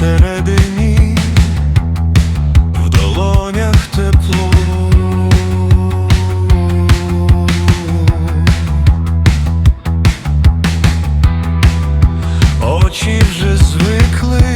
всередині, в долонях тепло, очі вже звикли.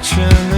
watching